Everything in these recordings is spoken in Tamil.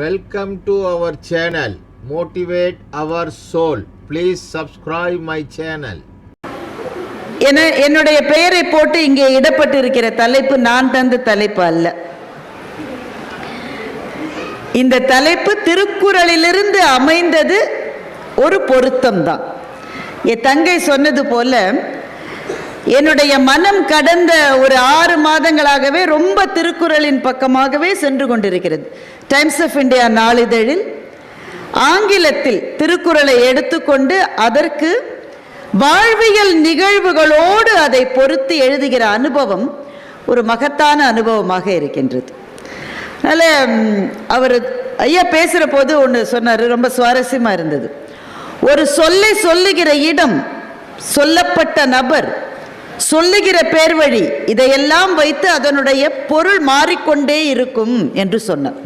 Welcome to our channel motivate our soul please subscribe my channel என என்னுடைய பெயரை போட்டு இங்கே இடப்பட்டிருக்கிற தலைப்பு நான் தந்த தலைப்பு அல்ல. இந்த தலைப்பு திருக்குறளிலிருந்து அமைந்தது ஒரு பொருத்தம் தான் என் தங்கை சொன்னது போல என்னுடைய மனம் கடந்த ஒரு ஆறு மாதங்களாகவே ரொம்ப திருக்குறளின் பக்கமாகவே சென்று கொண்டிருக்கிறது. டைம்ஸ் ஆஃப் இந்தியா நாளிதழில் ஆங்கிலத்தில் திருக்குறளை எடுத்துக்கொண்டு அதற்கு வாழ்வியல் நிகழ்வுகளோடு அதை பொறுத்து எழுதுகிற அனுபவம் ஒரு மகத்தான அனுபவமாக இருக்கின்றது. அதனால் அவர் ஐயா பேசுகிற போது ஒன்று சொன்னார் ரொம்ப சுவாரஸ்யமாக இருந்தது. ஒரு சொல்லை சொல்லுகிற இடம் சொல்லப்பட்ட நபர் சொல்லுகிற பேர்வழி இதையெல்லாம் வைத்து அதனுடைய பொருள் மாறிக்கொண்டே இருக்கும் என்று சொன்னார்.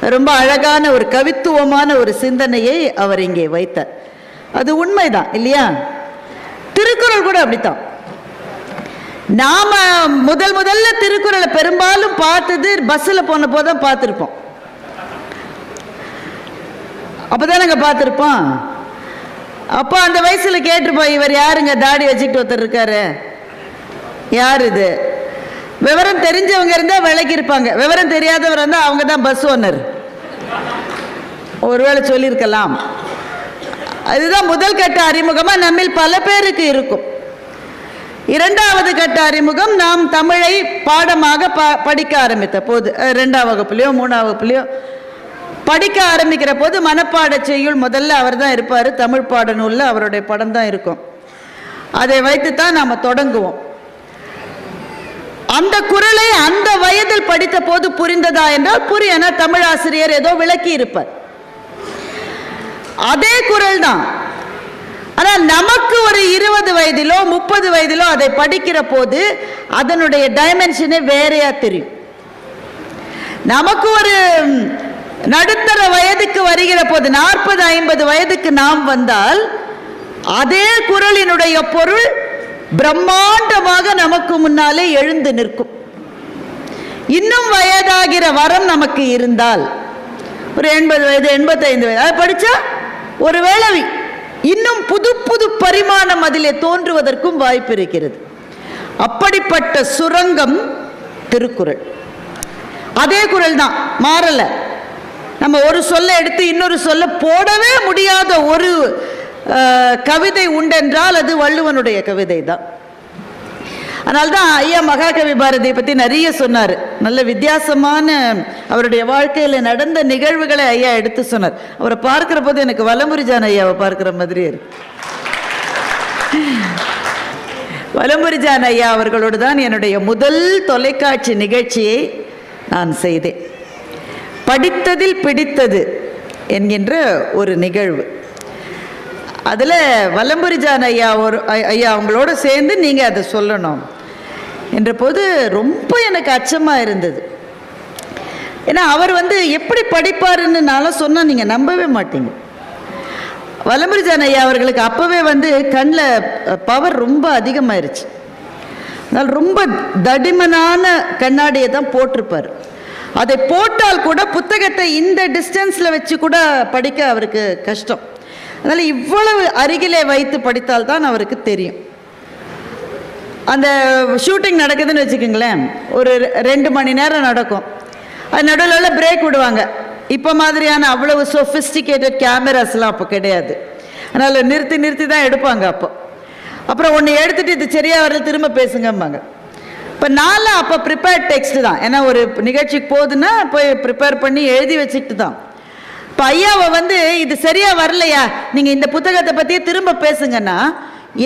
ரொம்ப அழகான ஒரு கவித்துவமான ஒரு சிந்தனையை அவர் இங்கே வைத்தார். அது உண்மைதான் இல்லையா? திருக்குறள் கூட அப்படித்தான். நாம முதல் முதல்ல திருக்குறளை பெரும்பாலும் பார்த்தது பஸ்ஸில் போன போதான் பார்த்துருப்போம். அப்போதானங்க பார்த்துருப்போம். அப்போ அந்த வயசுல கேட்டிருப்போம் இவர் யாருங்க? தாடி வச்சுக்கிட்டு ஒருத்தர் இருக்காரு. யார் இது? விவரம் தெரிஞ்சவங்க இருந்தால் விளக்கியிருப்பாங்க. விவரம் தெரியாதவர் இருந்தால் அவங்க தான் பஸ் ஓனர் ஒருவேளை சொல்லியிருக்கலாம். அதுதான் முதல் கட்ட அறிமுகமாக நம்மில் பல பேருக்கு இருக்கும். இரண்டாவது கட்ட அறிமுகம் நாம் தமிழை பாடமாக ப படிக்க ஆரம்பித்த போது ரெண்டாம் வகுப்புலையோ மூணாம் வகுப்புலையோ படிக்க ஆரம்பிக்கிற போது மனப்பாட செய்யுள் முதல்ல அவர் தான் இருப்பார். தமிழ் பாட நூலில் அவருடைய படம் தான் இருக்கும். அதை வைத்து தான் நாம் தொடங்குவோம். அந்த குரலை அந்த வயதில் படித்த போது புரிந்ததா என்றால் புரியன தமிழ் ஆசிரியர் ஏதோ விளக்கி இருப்பார் அதே குரல் தான். ஆனால் நமக்கு ஒரு இருபது வயதிலோ முப்பது வயதிலோ அதை படிக்கிற போது அதனுடைய டைமென்ஷனே வேறையா தெரியும். நமக்கு ஒரு நடுத்தர வயதுக்கு வருகிற போது நாற்பது ஐம்பது வயதுக்கு நாம் வந்தால் அதே குரலினுடைய பொருள் பிரம்மாண்டமாக நமக்கு முன்னாலே எழுந்து நிற்கும். இன்னும் வயதாகிற வரம் நமக்கு இருந்தால் ஒரு எண்பது வயது எண்பத்தைந்து வயது அதை படித்தா ஒருவேளை இன்னும் புது புது பரிமாணம் அதிலே தோன்றுவதற்கும் வாய்ப்பு இருக்கிறது. அப்படிப்பட்ட சுரங்கம் திருக்குறள். அதே குரல் தான் மாறல. நம்ம ஒரு சொல்ல எடுத்து இன்னொரு சொல்ல போடவே முடியாத ஒரு கவிதை உண்டென்றால் அது வள்ளுவனுடைய கவிதை தான் அதனால்தான் ஐயா மகாகவி பாரதியை பற்றி நிறைய சொன்னார். நல்ல வித்தியாசமான அவருடைய வாழ்க்கையில் நடந்த நிகழ்வுகளை ஐயா எடுத்து சொன்னார். அவரை பார்க்குற போது எனக்கு வலமுரிஜான் ஐயாவை பார்க்குற மாதிரி இருக்கு. வலமுரிஜான் ஐயா அவர்களோடு தான் என்னுடைய முதல் தொலைக்காட்சி நிகழ்ச்சியை நான் செய்தேன். படித்ததில் பிடித்தது என்கின்ற ஒரு நிகழ்வு. அதில் வல்லம்புரிஜான் ஐயா ஒரு ஐ- ஐயா அவங்களோட சேர்ந்து நீங்கள் அதை சொல்லணும். என்ற போது ரொம்ப எனக்கு அச்சமாக இருந்தது. ஏன்னா அவர் வந்து எப்படி படிப்பாருன்னு நான்லாம் சொன்னால் நீங்கள் நம்பவே மாட்டீங்க. வலம்புரிஜான் ஐயா அவர்களுக்கு அப்போவே வந்து கண்ணில் பவர் ரொம்ப அதிகமாயிருச்சு. அதனால் ரொம்ப தடிமனான கண்ணாடியை தான் போட்டிருப்பார். அதை போட்டால் கூட புத்தகத்தை இந்த டிஸ்டன்ஸில் வச்சு கூட படிக்க அவருக்கு கஷ்டம். அதனால் இவ்வளவு அருகிலே வைத்து படித்தால் தான் அவருக்கு தெரியும். அந்த ஷூட்டிங் நடக்குதுன்னு வச்சுக்கோங்களேன் ஒரு ரெ- ரெண்டு மணி நேரம் நடக்கும். அது நடுவில் பிரேக் விடுவாங்க. இப்போ மாதிரியான அவ்வளவு சொஃபிஸ்டிகேட்டட் கேமராஸ்லாம் அப்போ கிடையாது. அதனால் நிறுத்தி நிறுத்தி தான் எடுப்பாங்க அப்போ. அப்புறம் ஒன்று எடுத்துட்டு இது சரியாக வரல திரும்ப பேசுங்கம்பாங்க. இப்போ நாலு அப்போ ப்ரிப்பேர்ட் டெக்ஸ்ட் தான். ஏன்னா ஒரு நிகழ்ச்சிக்கு போகுதுன்னா போய் ப்ரிப்பேர் பண்ணி எழுதி வச்சுக்கிட்டு தான். இப்போ ஐயாவை வந்து இது சரியா வரலையா? நீங்கள் இந்த புத்தகத்தை பற்றியே திரும்ப பேசுங்கன்னா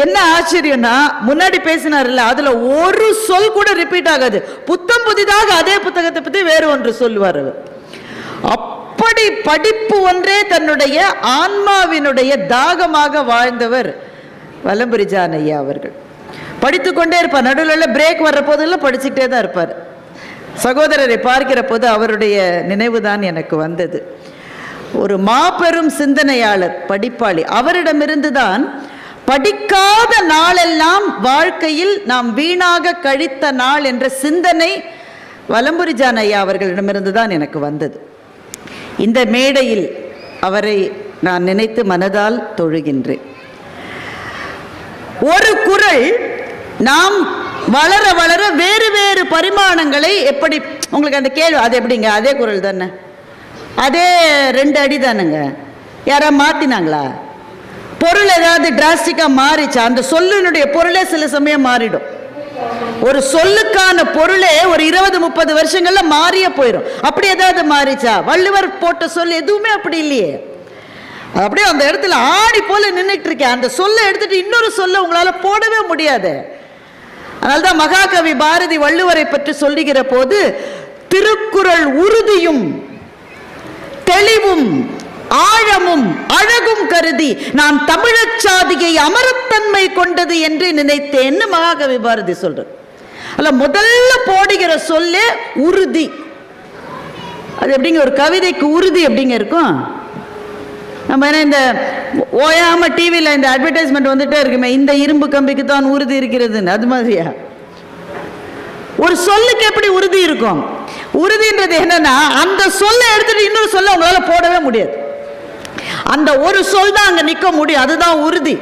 என்ன ஆச்சரியம்னா முன்னாடி பேசினார்ல அதில் ஒரு சொல் கூட ரிப்பீட் ஆகாது. புத்தம் புதிதாக அதே புத்தகத்தை பற்றி வேறு ஒன்று சொல்லுவார் அப்படி படிப்பு ஒன்றே தன்னுடைய ஆன்மாவினுடைய தாகமாக வாழ்ந்தவர் வலம்புரிஜான் ஐயா அவர்கள். படித்துக்கொண்டே இருப்பார். நடுவில் பிரேக் வர்ற போதெல்லாம் படிச்சுக்கிட்டே தான் இருப்பார். சகோதரரை பார்க்கிற போது அவருடைய நினைவு தான் எனக்கு வந்தது. ஒரு மாபெரும் சிந்தனையாளர் படிப்பாளி. அவரிடமிருந்து தான் படிக்காத நாளெல்லாம் வாழ்க்கையில் நாம் வீணாக கழித்த நாள் என்ற சிந்தனை வலம்புரிஜான் ஐயா அவர்களிடமிருந்து தான் எனக்கு வந்தது. இந்த மேடையில் அவரை நான் நினைத்து மனதால் தொழுகின்றேன். ஒரு குரல் நாம் வளர வளர வேறு வேறு பரிமாணங்களை எப்படி உங்களுக்கு அந்த கேள்வி அது எப்படிங்க? அதே குரல் தானே? அதே ரெண்டு அடி தானுங்க. யாராவது மாற்றினாங்களா பொருள் ஏதாவது டிராஸ்டிக்காக மாறிச்சா அந்த சொல்லினுடைய பொருளே சில சமயம் மாறிடும். ஒரு சொல்லுக்கான பொருளே ஒரு இருபது முப்பது வருஷங்கள்ல மாறிய போயிடும் அப்படி ஏதாவது மாறிச்சா? வள்ளுவர் போட்ட சொல் எதுவுமே அப்படி இல்லையே. அப்படியே அந்த இடத்துல ஆடி போல நின்றுட்டு இருக்கேன் அந்த சொல்லை எடுத்துட்டு இன்னொரு சொல்ல உங்களால போடவே முடியாது. அதனால்தான் மகாகவி பாரதி வள்ளுவரை பற்றி சொல்லுகிற போது திருக்குறள் உறுதியும் தெளிவும் ஆழமும் அழகும் கருதி நான் தமிழச் சாதியை அமரத்தன்மை கொண்டது என்று நினைத்தேன்னு மகாகவி பாரதி சொல்றார். அல்ல முதல்ல போடுகிற சொல்லே உறுதி. அது எப்படிங்க ஒரு கவிதைக்கு உறுதி எப்படிங்க இருக்கும்? நம்ம என்ன இந்த ஓயாம டிவியில் இந்த அட்வர்டைஸ்மெண்ட் வந்துட்டே இருக்குமே இந்த இரும்பு கம்பிக்கு தான் உறுதி இருக்கிறதுன்னு அது மாதிரியா? ஒரு சொல்லுக்கு எப்படி உறுதி இருக்கும்? உறுதின்றது என்னன்னா அந்த சொல்லை எடுத்துட்டு இன்னொரு சொல்ல உங்களால போடவே முடியாது. அந்த ஒரு சொல் தான் அங்க நிக்க முடியும். அதுதான் உறுதி.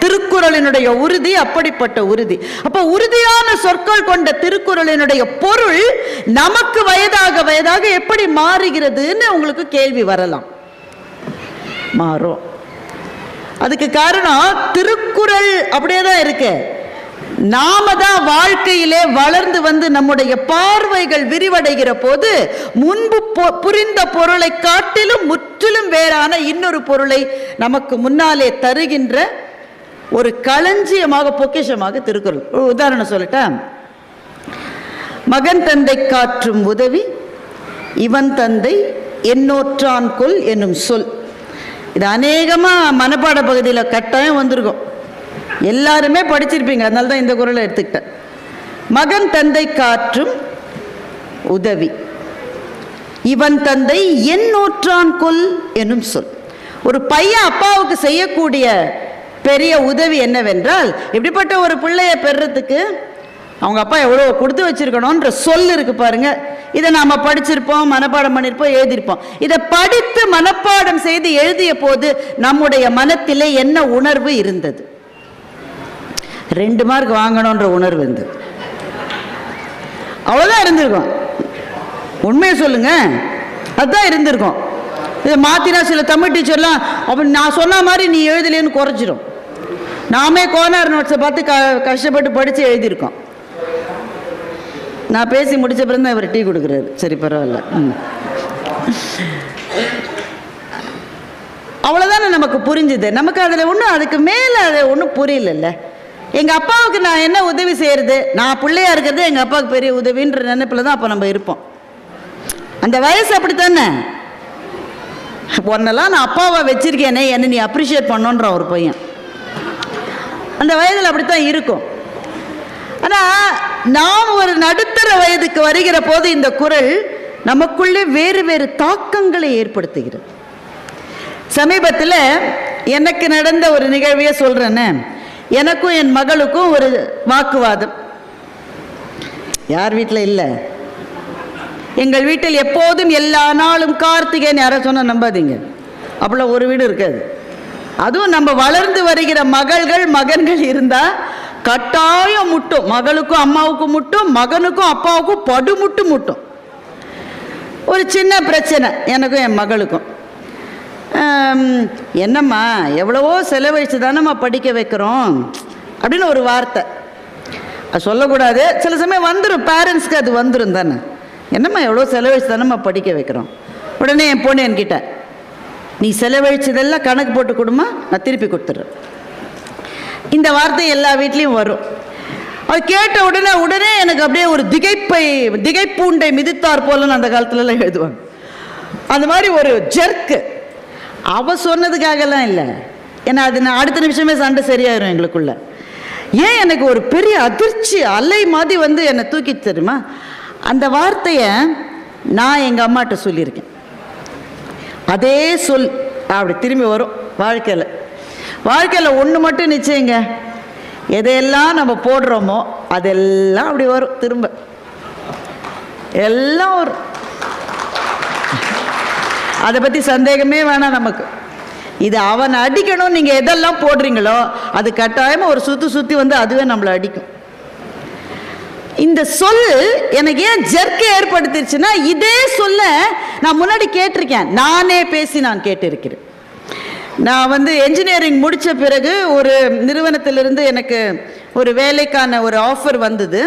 திருக்குறளினுடைய உறுதி அப்படிப்பட்ட உறுதி. அப்ப உறுதியான சொற்கள் கொண்ட திருக்குறளினுடைய பொருள் நமக்கு வயதாக வயதாக எப்படி மாறுகிறதுன்னு உங்களுக்கு கேள்வி வரலாம். மாறும். அதுக்கு காரணம் திருக்குறள் அப்படியே தான் இருக்கு. நாம தான் வாழ்க்கையிலே வளர்ந்து வந்து நம்முடைய பார்வைகள் விரிவடைகிற போது முன்பு பொ- புரிந்த பொருளை காட்டிலும் முற்றிலும் வேறான இன்னொரு பொருளை நமக்கு முன்னாலே தருகின்ற ஒரு களஞ்சியமாக பொக்கிஷமாக திருக்குறள். உதாரணம் சொல்லட்டேன் மகன் தந்தை காற்றும் உதவி இவன் தந்தை என்னோற்றான் கொல் என்னும் சொல். இது அநேகமாக மனப்பாட பகுதியில் கட்டாயம் வந்திருக்கும். எல்லாருமே படிச்சிருப்பீங்க. அதனால தான் இந்த குரலை எடுத்துக்கிட்டேன். மகன் தந்தை காற்றும் உதவி. இவன் தந்தை என் நூற்றான் கொல் என்னும் சொல். ஒரு பையன் அப்பாவுக்கு செய்யக்கூடிய பெரிய உதவி என்னவென்றால் இப்படிப்பட்ட ஒரு பிள்ளைய பெறுறதுக்கு அவங்க அப்பா எவ்வளோ கொடுத்து வச்சிருக்கணும்ன்ற சொல் இருக்கு பாருங்க. இதை நாம படிச்சிருப்போம் மனப்பாடம் பண்ணியிருப்போம் எழுதியிருப்போம். இதை படித்து மனப்பாடம் செய்து எழுதிய போது நம்முடைய மனத்திலே என்ன உணர்வு இருந்தது? ரெண்டு மார்க் வாங்கணுன்ற உணர்வு இருந்தது அவ்வளோதான் இருந்திருக்கும். உண்மையை சொல்லுங்க. அதுதான் இருந்திருக்கும். இதை மாற்றினா சில தமிழ் டீச்சர்லாம் அப்போ நான் சொன்ன மாதிரி நீ எழுதலேன்னு குறைச்சிரும் நாமே கோனார் நோட்ஸை பார்த்து க கஷ்டப்பட்டு படித்து எழுதியிருக்கோம். நான் பேசி முடிச்ச பிறகு தான் இவர் டீ கொடுக்குறாரு. சரி பரவாயில்ல. ம். அவ்வளோதானே நமக்கு புரிஞ்சுது. நமக்கு அதில் ஒன்றும் அதுக்கு மேலே அது ஒன்றும் புரியலல்ல. எங்கள் அப்பாவுக்கு நான் என்ன உதவி செய்கிறது நான் பிள்ளையா இருக்கிறது எங்கள் அப்பாவுக்கு பெரிய உதவின்ற நினைப்பில் தான் அப்போ நம்ம இருப்போம். அந்த வயசு அப்படித்தானே? உன்னெல்லாம் நான் அப்பாவை வச்சிருக்கேனே என்னை நீ அப்ரிஷியேட் பண்ணுன்ற ஒரு பையன். அந்த வயதில் அப்படித்தான் இருக்கும். ஆனால் நாம் ஒரு நடுத்தர வயதுக்கு வருகிற போது இந்த குரல் நமக்குள்ளே வேறு வேறு தாக்கங்களை ஏற்படுத்துகிறது. சமீபத்தில் எனக்கு நடந்த ஒரு நிகழ்வையே சொல்கிறேன்னு எனக்கும் என் மகளுக்கும் ஒரு வாக்குவாதம். யார் வீட்டில் இல்லை? எங்கள் வீட்டில் எப்போதும் எல்லா நாளும் கார்த்திகைன்னு யாரை சொன்னால் நம்பாதீங்க. அப்படிலாம் ஒரு வீடு இருக்காது. அதுவும் நம்ம வளர்ந்து வருகிற மகள்கள் மகன்கள் இருந்தால் கட்டாயம் முட்டும். மகளுக்கும் அம்மாவுக்கும் முட்டும் மகனுக்கும் அப்பாவுக்கும் படுமுட்டு முட்டும். ஒரு சின்ன பிரச்சனை எனக்கும் என் மகளுக்கும். என்னம்மா எவ்வளவோ செலவழித்து தானம்மா படிக்க வைக்கிறோம்? அப்படின்னு ஒரு வார்த்தை. அது சொல்லக்கூடாது. சில சமயம் வந்துடும் பேரண்ட்ஸ்க்கு அது வந்துடும் தானே. என்னம்மா எவ்வளோ செலவழித்து தானம்மா படிக்க வைக்கிறோம்? உடனே என் பொண்ணு என்கிட்ட நீ செலவழிச்சதெல்லாம் கணக்கு போட்டு கொடுமா நான் திருப்பி கொடுத்துட்றேன். இந்த வார்த்தை எல்லா வீட்லேயும் வரும். அது கேட்ட உடனே உடனே எனக்கு அப்படியே ஒரு திகைப்பை திகைப்பூண்டை மிதித்தார் போலன்னு அந்த காலத்துலலாம் எழுதுவாங்க. அந்த மாதிரி ஒரு ஜெர்க்கு அவள் சொன்னதுக்காகலாம் இல்லை. ஏன்னா அது நான் அடுத்த நிமிஷமே சண்டை சரியாயிரும் எங்களுக்குள்ள. ஏன் எனக்கு ஒரு பெரிய அதிர்ச்சி அலை மாதிரி வந்து என்னை தூக்கி தெரியுமா? அந்த வார்த்தையை நான் எங்கள் அம்மாட்ட சொல்லியிருக்கேன். அதே சொல் அப்படி திரும்பி வரும் வாழ்க்கையில். வாழ்க்கையில் ஒன்று மட்டும் நிச்சயங்க. எதையெல்லாம் நம்ம போடுறோமோ அதெல்லாம் அப்படி வரும் திரும்ப. எல்லாம் வரும் அதை பற்றி சந்தேகமே வேணாம் நமக்கு. இது அவனை அடிக்கணும் நீங்கள் எதெல்லாம் போடுறீங்களோ அது கட்டாயமாக ஒரு சுற்றி சுற்றி வந்து அதுவே நம்மளை அடிக்கும். இந்த சொல் எனக்கு ஏன் ஜெர்க்கை ஏற்படுத்திருச்சுன்னா இதே சொல்ல நான் முன்னாடி கேட்டிருக்கேன். நானே பேசி நான் கேட்டிருக்கிறேன். நான் வந்து என்ஜினியரிங் முடித்த பிறகு ஒரு நிறுவனத்திலிருந்து எனக்கு ஒரு வேலைக்கான ஒரு ஆஃபர் வந்தது.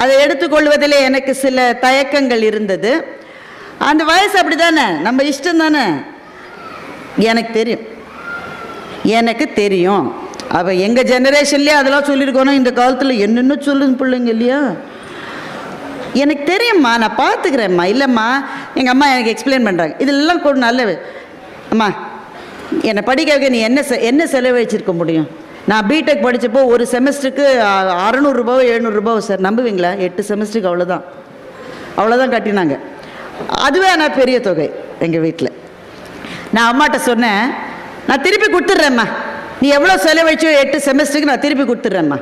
அதை எடுத்துக்கொள்வதில் எனக்கு சில தயக்கங்கள் இருந்தது. அந்த வயசு அப்படி தானே நம்ம இஷ்டம் தானே? எனக்கு தெரியும். எனக்கு தெரியும். அவள் எங்கள் ஜெனரேஷன்லேயே அதெல்லாம் சொல்லியிருக்கணும் இந்த காலத்தில் என்னென்ன சொல்லுங்க பிள்ளைங்க இல்லையா? எனக்கு தெரியும்மா நான் பார்த்துக்கிறேம்மா. இல்லைம்மா எங்கள் அம்மா எனக்கு எக்ஸ்பிளைன் பண்ணுறாங்க இதெல்லாம் கூட நல்ல அம்மா என்னை படிக்க வைக்க நீ என்ன செ- என்ன செலவழிச்சிருக்க முடியும்? நான் பிடெக் படித்தப்போ ஒரு செமஸ்டருக்கு அறநூறுரூபாவோ எழுநூறுரூபாவோ சார் நம்புவீங்களா? எட்டு செமஸ்டருக்கு அவ்வளோதான் அவ்வளோதான் கட்டினாங்க. அதுவே ஆனால் பெரிய தொகை எங்கள் வீட்டில் நான் அம்மாட்ட சொன்னேன் நான் திருப்பி கொடுத்துட்றேம்மா நீ எவ்வளோ செலவழிச்சோ எட்டு செமஸ்டருக்கு நான் திருப்பி கொடுத்துட்றேம்மா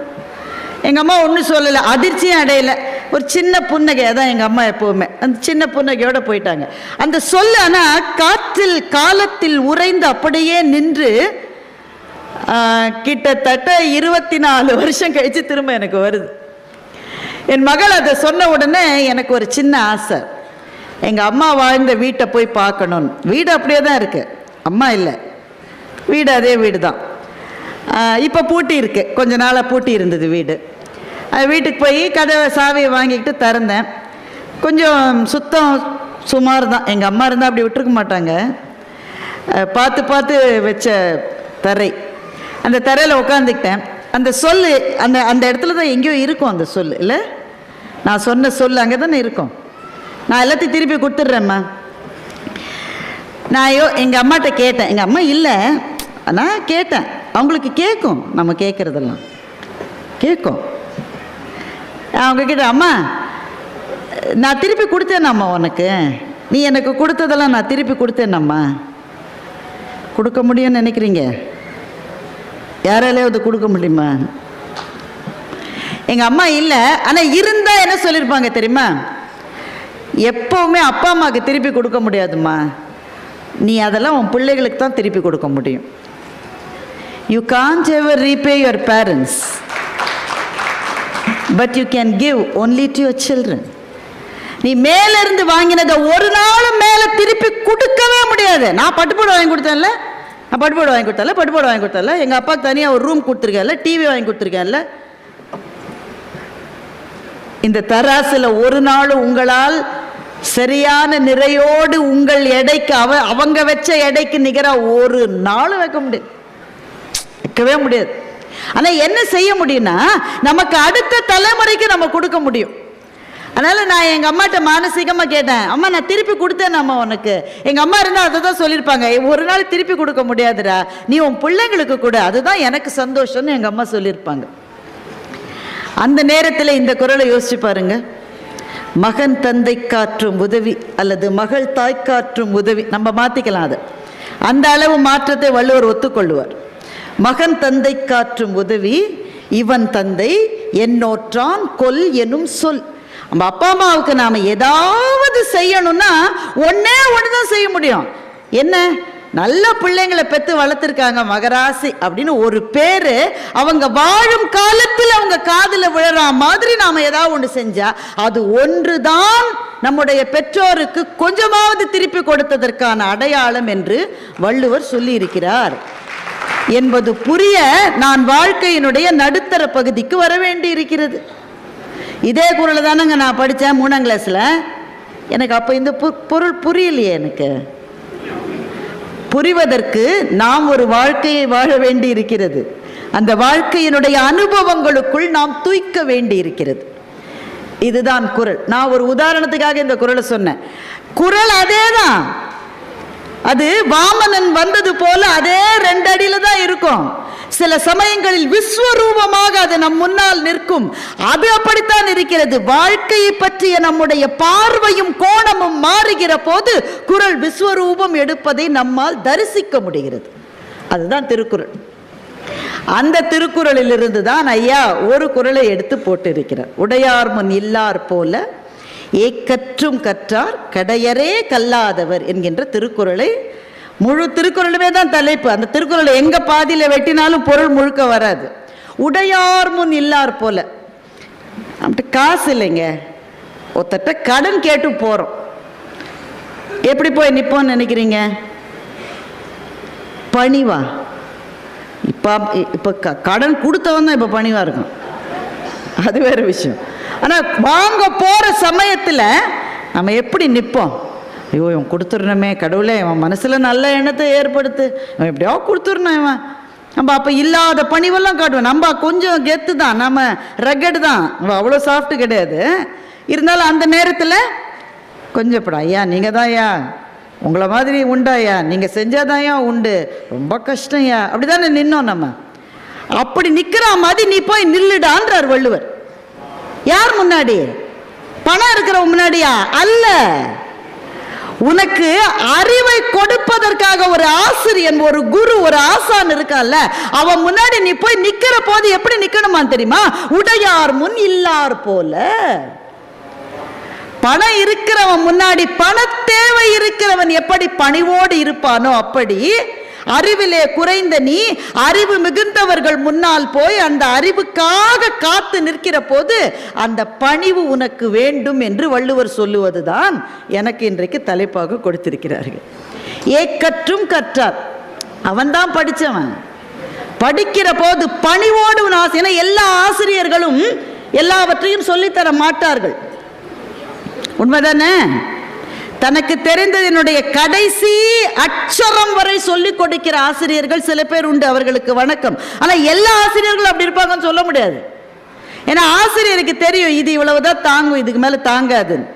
எங்கள் அம்மா ஒன்றும் சொல்லலை அதிர்ச்சியும் அடையலை. ஒரு சின்ன புன்னகை தான் எங்கள் அம்மா எப்போவுமே. அந்த சின்ன புன்னகையோடு போயிட்டாங்க. அந்த சொல்ல ஆனால் காற்றில் காலத்தில் உறைந்து அப்படியே நின்று கிட்டத்தட்ட இருபத்தி நாலு வருஷம் கழித்து திரும்ப எனக்கு வருது. என் மகள் அதை சொன்ன உடனே எனக்கு ஒரு சின்ன ஆசை. எங்கள் அம்மா வாழ்ந்த வீட்டை போய் பார்க்கணும்னு. வீடு அப்படியே தான் இருக்குது அம்மா இல்லை. வீடு அதே வீடு தான் இப்போ பூட்டி இருக்கு. கொஞ்ச நாளாக பூட்டி இருந்தது வீடு. அது வீட்டுக்கு போய் கதவை சாவியை வாங்கிக்கிட்டு திறந்தேன். கொஞ்சம் சுத்தம் சுமார் தான் எங்கள் அம்மா இருந்தால் அப்படி விட்டுருக்க மாட்டாங்க. பார்த்து பார்த்து வச்ச தரை. அந்த தரையில் உட்காந்துக்கிட்டேன் அந்த சொல் அந்த அந்த இடத்துல தான் எங்கேயோ இருக்கும் அந்த சொல் இல்லை? நான் சொன்ன சொல் அங்கே தானே இருக்கும். நான் எல்லாத்தையும் திருப்பி கொடுத்துட்றேம்மா நான் யோ எங்கள் அம்மாட்ட கேட்டேன். எங்கள் அம்மா இல்லை. நான் கேட்டேன். அவங்களுக்கு கேட்கும் நம்ம கேட்குறதெல்லாம் கேட்கும் அவங்க கிட்ட அம்மா நான் திருப்பி கொடுத்தேனம்மா உனக்கு. நீ எனக்கு கொடுத்ததெல்லாம் நான் திருப்பி கொடுத்தேனம்மா. கொடுக்க முடியும்னு நினைக்கிறீங்க? யாராலையாவது கொடுக்க முடியுமா? எங்கள் அம்மா இல்லை. ஆனால் இருந்தால் என்ன சொல்லியிருப்பாங்க தெரியுமா? எப்போவுமே அப்பா அம்மாவுக்கு திருப்பி கொடுக்க முடியாதும்மா. நீ அதெல்லாம் உன் பிள்ளைகளுக்கு தான் திருப்பி கொடுக்க முடியும். You can't ever repay your parents but you can give only to your children நீ மேலிருந்து வாங்கினதை ஒரு நாளும் மேலே திருப்பி கொடுக்கவே முடியாது. நான் பட்டுப்போடு வாங்கி கொடுத்தேன்ல? நான் பட்டுப்போடு வாங்கி கொடுத்தேன்ல? பட்டுப்போடு வாங்கி கொடுத்தேன்ல? எங்கள் அப்பா தனியாக ஒரு ரூம் கொடுத்துருக்கேன்ல? டிவி வாங்கி கொடுத்துருக்கேன்ல? இந்த தராசில் ஒரு நாள் உங்களால் சரியான நிறையோடு உங்கள் எடைக்கு அவ அவங்க வச்ச எடைக்கு நிகராக ஒரு நாள் வைக்க முடியாது. வைக்கவே முடியாது. ஆனால் என்ன செய்ய முடியும்னா நமக்கு அடுத்த தலைமுறைக்கு நம்ம கொடுக்க முடியும். அதனால் நான் எங்கள் அம்மாட்ட மானசீகமாக கேட்டேன் அம்மா நான் திருப்பி கொடுத்தேன் அம்மா உனக்கு. எங்கள் அம்மா இருந்தால் அதை தான் சொல்லியிருப்பாங்க ஒரு நாள் திருப்பி கொடுக்க முடியாதுடா. நீ உன் பிள்ளைங்களுக்கு கூட. அதுதான் எனக்கு சந்தோஷம்னு எங்கள் அம்மா சொல்லியிருப்பாங்க அந்த நேரத்தில் இந்த குரலை யோசிச்சு பாருங்கள் மகன் தந்தை காற்றும் உதவி அல்லது மகள் தாய் காற்றும் உதவி. நம்ம மாற்றிக்கலாம் அது. அந்த அளவு மாற்றத்தை வள்ளுவர் ஒத்துக்கொள்ளுவார். மகன் தந்தை காற்றும் உதவி இவன் தந்தை என்னோற்றான் கொல் எனும் சொல். நம்ம அப்பா அம்மாவுக்கு நாம் ஏதாவது செய்யணும்னா ஒண்ணே ஒன்று தான் செய்ய முடியும். என்ன? நல்ல பிள்ளைங்களை பெற்று வளர்த்துருக்காங்க மகராசி அப்படின்னு ஒரு பேர் அவங்க வாழும் காலத்தில் அவங்க காதில் விழற மாதிரி நாம் ஏதாவது ஒன்று செஞ்சா அது ஒன்று தான் நம்முடைய பெற்றோருக்கு கொஞ்சமாவது திருப்பி கொடுத்ததற்கான அடையாளம் என்று வள்ளுவர் சொல்லியிருக்கிறார். என்பது புரிய நான் வாழ்க்கையினுடைய நடுத்தர பகுதிக்கு வர வேண்டி இருக்கிறது இதே குரலை தானங்க நான் படித்தேன் மூணாம் கிளாஸில் எனக்கு அப்போ இந்த பொருள் புரியலையே எனக்கு. புரிவதற்கு நாம் ஒரு வாழ்க்கையை வாழ வேண்டி இருக்கிறது அந்த வாழ்க்கையினுடைய அனுபவங்களுக்குள் நாம் தூய்க்க வேண்டி இருக்கிறது இதுதான் குரல். நான் ஒரு உதாரணத்துக்காக இந்த குரலை சொன்னேன். குரல் அதேதான். அது வாமனன் வந்தது போல அதே ரெண்டு அடியில தான் இருக்கும். சில சமயங்களில் விஸ்வரூபமாக அது நம் முன்னால் நிற்கும். அது அப்படித்தான் இருக்கிறது. வாழ்க்கையை பற்றிய நம்முடைய பார்வையும் கோணமும் மாறுகிற போது குரல் விஸ்வரூபம் எடுப்பதை நம்மால் தரிசிக்க முடிகிறது. அதுதான் திருக்குறள். அந்த திருக்குறளிலிருந்து தான் ஐயா ஒரு குறளை எடுத்து போட்டிருக்கிறார். உடையார் முன் இல்லார் போல ஏக்கற்றும் கற்றார் கடையரே கல்லாதவர் என்கின்ற திருக்குறளை முழு திருக்குறளுமே தான் தலைப்பு. அந்த திருக்குறளை எங்க பாதியில வெட்டினாலும் பொருள் முழுக்க வராது. உடையார் முன் இல்லார் போல. நம்மகிட்ட காசு இல்லைங்க. ஒருத்தட்ட கடன் கேட்டு போறோம். எப்படி போய் நிப்போம்னு நினைக்கிறீங்க? பணிவா? இப்போ இப்போ க- கடன் கொடுத்தவன் தான் இப்போ பணிவா இருக்கும் அது வேற விஷயம். ஆனால் வாங்க போகிற சமயத்தில் நம்ம எப்படி நிற்போம் ஐயோ இவன் கொடுத்துடணுமே கடவுளே இவன் மனசில் நல்ல எண்ணத்தை ஏற்படுத்து. இவன் எப்படியோ கொடுத்துடணும் இவன். நம்ம அப்போ இல்லாத பணிவெல்லாம் காட்டுவேன் நம்ம கொஞ்சம் கெத்து தான். நம்ம ரகடு தான். நம்ம அவ்வளோ சாஃப்ட்டு கிடையாது. இருந்தாலும் அந்த நேரத்தில் கொஞ்சம் இப்படி ஐயா நீங்கள் தான் ஐயா. உங்களை மாதிரி உண்டாயா நீங்கள் செஞ்சாதான்யா உண்டு. ரொம்ப கஷ்டம்யா அப்படி தானே நின்னோம் நம்ம. அப்படி நிற்கிற மாதிரி நீ போய் நில்லுடான்றார் வள்ளுவர். யார் முன்னாடி? பணம் இருக்கிறவங்க முன்னாடியா? அல்ல. உனக்கு அறிவை கொடுப்பதற்காக ஒரு ஆசிரியன் ஒரு குரு ஒரு ஆசான் இருக்கால அவன் முன்னாடி நீ போய் நிக்கிற போது எப்படி நிக்கணுமா தெரியுமா? உடையார் முன் இல்லார் போல. பணம் இருக்கிறவன் முன்னாடி பண தேவை இருக்கிறவன் எப்படி பணிவோடு இருப்பானோ அப்படி அறிவிலே குறைந்த நீ அறிவு மிகுந்தவர்கள் முன்னால் போய் அந்த அறிவுக்காக காத்து நிற்கிற போது அந்த பணிவு உனக்கு வேண்டும் என்று வள்ளுவர் சொல்லுவதுதான் எனக்கு இன்றைக்கு தலைப்பாக கொடுத்திருக்கிறார்கள். ஏக்கற்றும் கற்றார். அவன்தான் படித்தவன் படிக்கிற போது பணிவோடு ஆசை எல்லா ஆசிரியர்களும் எல்லாவற்றையும் சொல்லித்தர மாட்டார்கள். உண்மைதானே? தனக்கு தெரிந்ததனுடைய கடைசி அச்சரம் வரை சொல்லிக் கொடுக்கிற ஆசிரியர்கள் சில பேர் உண்டு அவர்களுக்கு வணக்கம். ஆனால் எல்லா ஆசிரியர்களும் அப்படி இருப்பாங்கன்னு சொல்ல முடியாது. ஏன்னா ஆசிரியருக்கு தெரியும் இது இவ்வளவுதான் தாங்கும் இதுக்கு மேல தாங்காதுன்னு.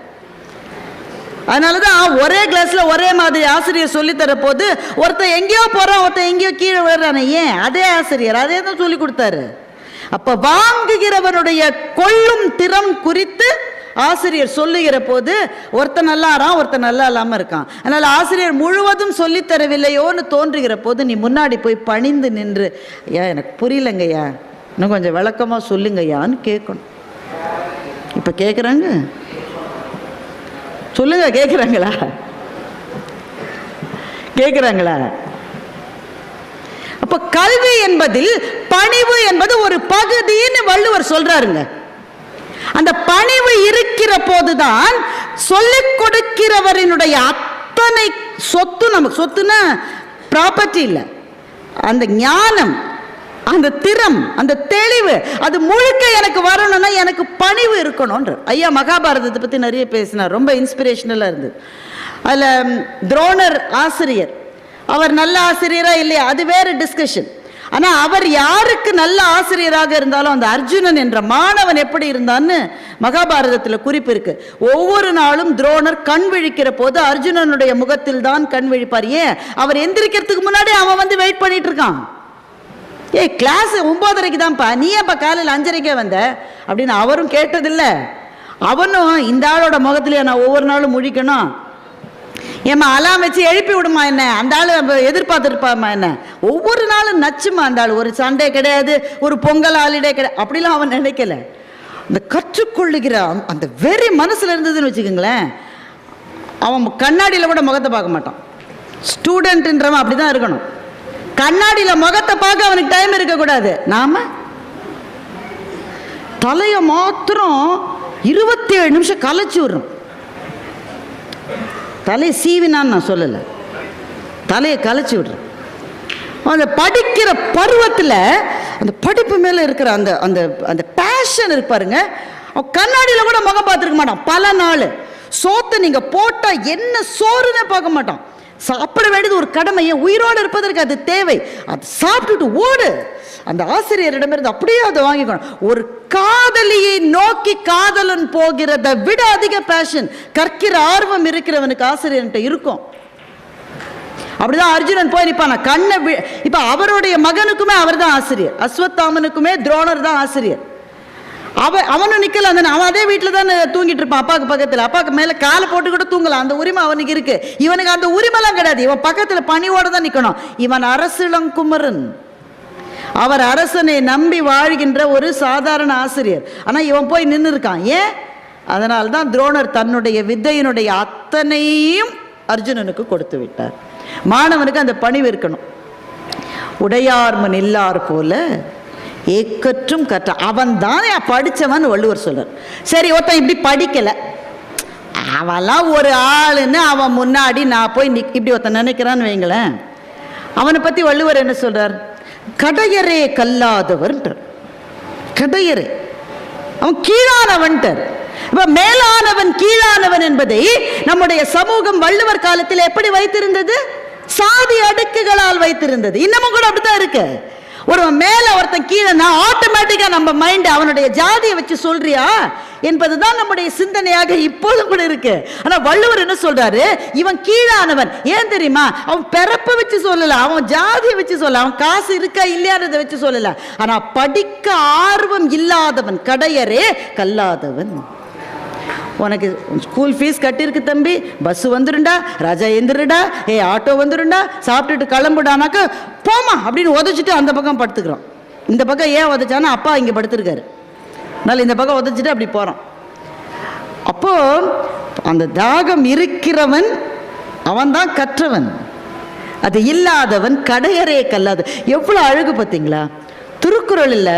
அதனாலதான் ஒரே கிளாஸ்ல ஒரே மாதிரி ஆசிரியர் சொல்லி தர போது ஒருத்தன் எங்கேயோ போறான் ஒருத்தன் எங்கேயோ கீழே வர்றானே ஏன்? அதே ஆசிரியர் அதே தான் சொல்லி கொடுத்தாரு. அப்ப வாங்குகிறவனுடைய கொள்ளும் திறம் குறித்து ஆசிரியர் சொல்லுகிற போது ஒருத்தன் நல்லாறான் ஒருத்தன் நல்லா இல்லாமல் இருக்கான். அதனால் ஆசிரியர் முழுவதும் சொல்லித் தரவில்லையோன்னு தோன்றுகிற போது நீ முன்னாடி போய் பணிந்து நின்று ஐயா எனக்கு புரியலங்கய்யா. இன்னும் கொஞ்சம் விளக்கமாக சொல்லுங்கய்யான்னு கேட்கணும். இப்போ கேட்குறாங்க சொல்லுங்க கேட்குறாங்களா கேட்குறாங்களா அப்போ கல்வி என்பதில் பணிவு என்பது ஒரு பகுதின்னு வள்ளுவர் சொல்கிறாருங்க அந்த பணிவு இருக்கிற போதுதான் சொல்லிக் கொடுக்கிறவரினுடைய அத்தனை சொத்து நமக்கு சொத்துன்னா ப்ராப்பர்ட்டி இல்லை. அந்த ஞானம் அந்த திறம் அந்த தெளிவு அது முழுக்க எனக்கு வரணும்னா எனக்கு பணிவு இருக்கணும்ன்ற. ஐயா மகாபாரதத்தை பற்றி நிறைய பேசினார் ரொம்ப இன்ஸ்பிரேஷனலாக இருந்தது. அதில் துரோணர் ஆசிரியர். அவர் நல்ல ஆசிரியரா இல்லையா? அது வேறு டிஸ்கஷன் ஆனால் அவர் யாருக்கு நல்ல ஆசிரியராக இருந்தாலும் அந்த அர்ஜுனன் என்ற மாணவன் எப்படி இருந்தான்னு மகாபாரதத்தில் குறிப்பு இருக்கு. ஒவ்வொரு நாளும் துரோணர் கண் விழிக்கிற போது அர்ஜுனனுடைய முகத்தில் தான் கண் விழிப்பார். ஏன்? அவர் எந்திரிக்கிறதுக்கு முன்னாடி அவன் வந்து வெயிட் பண்ணிட்டு இருக்கான். ஏய் கிளாஸ் ஒன்பதரைக்கு தான்ப்பா. நீ ஏன்ப்பா காலையில் அஞ்சரைக்கே வந்த? அப்படின்னு அவரும் கேட்டதில்லை. அவனும் இந்த ஆளோட முகத்திலேயே நான் ஒவ்வொரு நாளும் முழிக்கணும். ஏம்மா அலாம் வச்சு எழுப்பி விடுமா என்ன? அந்த ஆள் எதிர்பார்த்துருப்பாமா என்ன? ஒவ்வொரு நாளும் நச்சுமா அந்த ஆள். ஒரு சண்டே கிடையாது ஒரு பொங்கல் ஹாலிடே கிடையாது அப்படிலாம் அவன் நினைக்கல. இந்த கற்றுக்கொள்ளுகிற அந்த- அந்த வெறி மனசில் இருந்ததுன்னு வச்சுக்கோங்களேன் அவன் கண்ணாடியில் கூட முகத்தை பார்க்க மாட்டான். ஸ்டூடெண்ட்ன்றவன் அப்படி தான் இருக்கணும். கண்ணாடியில் முகத்தை பார்க்க அவனுக்கு டைம் இருக்கக்கூடாது. நாம? தலையை மாத்திரம் இருபத்தி ஏழு நிமிஷம் கலைச்சி விடுறோம். தலையை சீவினான்னு நான் சொல்லலை. தலையை கலைச்சி விடுறேன். அந்த படிக்கிற பருவத்தில் அந்த படிப்பு மேலே இருக்கிற அந்த அந்த அந்த பேஷன் இருப்பாருங்க அவன் கண்ணாடியில் கூட முகம் பார்த்துருக்க மாட்டான். பல நாள். சோத்தை நீங்கள் போட்டால் என்ன சோறுன்னே பார்க்க மாட்டான். சாப்பிட வேண்டியது ஒரு கடமை என் உயிரோடு இருப்பதற்கு அது தேவை. அது சாப்பிட்டுட்டு ஓடு. அந்த ஆசிரியரிடமிருந்து அப்படியே அதை வாங்கிக்கணும். ஒரு காதலியை நோக்கி காதலன் போகிறதை விட அதிக பேஷன் கற்கிற ஆர்வம் இருக்கிறவனுக்கு ஆசிரியர்கிட்ட இருக்கும். அப்படிதான் அர்ஜுனன் போய் நிற்பான் கண்ணை வி- அவருடைய மகனுக்குமே அவர் தான் ஆசிரியர். அஸ்வத்தாமனுக்குமே துரோணர் தான் ஆசிரியர். அவன் அவனும் நிற்கல அந்த அவன் அதே வீட்டில் தான் தூங்கிட்டு இருப்பான் அப்பாவுக்கு பக்கத்தில். அப்பாவுக்கு மேலே காலை போட்டு கூட தூங்கலாம் அந்த உரிமை அவனுக்கு இருக்கு. இவனுக்கு அந்த உரிமைலாம் கிடையாது. இவன் பக்கத்தில் பணியோடு தான் நிற்கணும் இவன் அரசிளங்குமரன் அவர் அரசனை நம்பி வாழ்கின்ற ஒரு சாதாரண ஆசிரியர். ஆனால் இவன் போய் நின்று இருக்கான். ஏன்? அதனால தான் துரோணர் தன்னுடைய வித்தையினுடைய அத்தனையும் அர்ஜுனனுக்கு கொடுத்து விட்டார். மாணவனுக்கு அந்த பணிவு இருக்கணும். உடையார்மன் இல்லார் போல ஏக்கற்றும் கற்ற அவன் தானே படித்தவன் வள்ளுவர் சொல்கிறார் சரி ஒருத்தன் இப்படி படிக்கலை. அவன்லாம் ஒரு ஆளுன்னு அவன் முன்னாடி நான் போய் நிக் இப்படி ஒருத்தன் நினைக்கிறான்னு வைங்களேன். அவனை பற்றி வள்ளுவர் என்ன சொல்கிறார் கடையரே கல்லாதவர்ன்றார் கடையரே அவன் கீழானவன்ட்டார். இப்ப மேலானவன் கீழானவன் என்பதை நம்முடைய சமூகம் வள்ளுவர் காலத்தில் எப்படி வைத்திருந்தது? சாதி அடுக்குகளால் வைத்திருந்தது. இன்னமும் கூட அப்படித்தான் இருக்கு. ஒருவன் மேல ஒருத்தன் கீழேனா ஆட்டோமேட்டிக்கா நம்ம மைண்ட் அவனுடைய ஜாதியை வச்சு சொல்றியா? என்பதுதான் நம்முடைய சிந்தனையாக இப்போதும் கூட இருக்கு. ஆனா வள்ளுவர் என்ன சொல்றாரு? இவன் கீழானவன். ஏன் தெரியுமா? அவன் பிறப்பை வச்சு சொல்லல. அவன் ஜாதியை வச்சு சொல்லல. அவன் காசு இருக்கா இல்லையான்றத வச்சு சொல்லல. ஆனா படிக்க ஆர்வம் இல்லாதவன் கடையரே கல்லாதவன். உனக்கு ஸ்கூல் ஃபீஸ் கட்டியிருக்கு தம்பி. பஸ்ஸு வந்துருண்டா ராஜா எந்திருடா. ஏ ஆட்டோ வந்துருண்டா சாப்பிட்டுட்டு கிளம்புடானாக்கா போமா அப்படின்னு உதச்சிட்டு அந்த பக்கம் படுத்துக்கிறோம். இந்த பக்கம் ஏன் உதச்சானா அப்பா இங்கே படுத்துருக்காரு. அதனால் இந்த பக்கம் உதச்சிட்டு அப்படி போகிறோம் அப்போ அந்த தாகம் இருக்கிறவன் அவன்தான் கற்றவன். அது இல்லாதவன் கடையறையே கல்லாத. எவ்வளோ அழகு பார்த்தீங்களா? திருக்குறளில்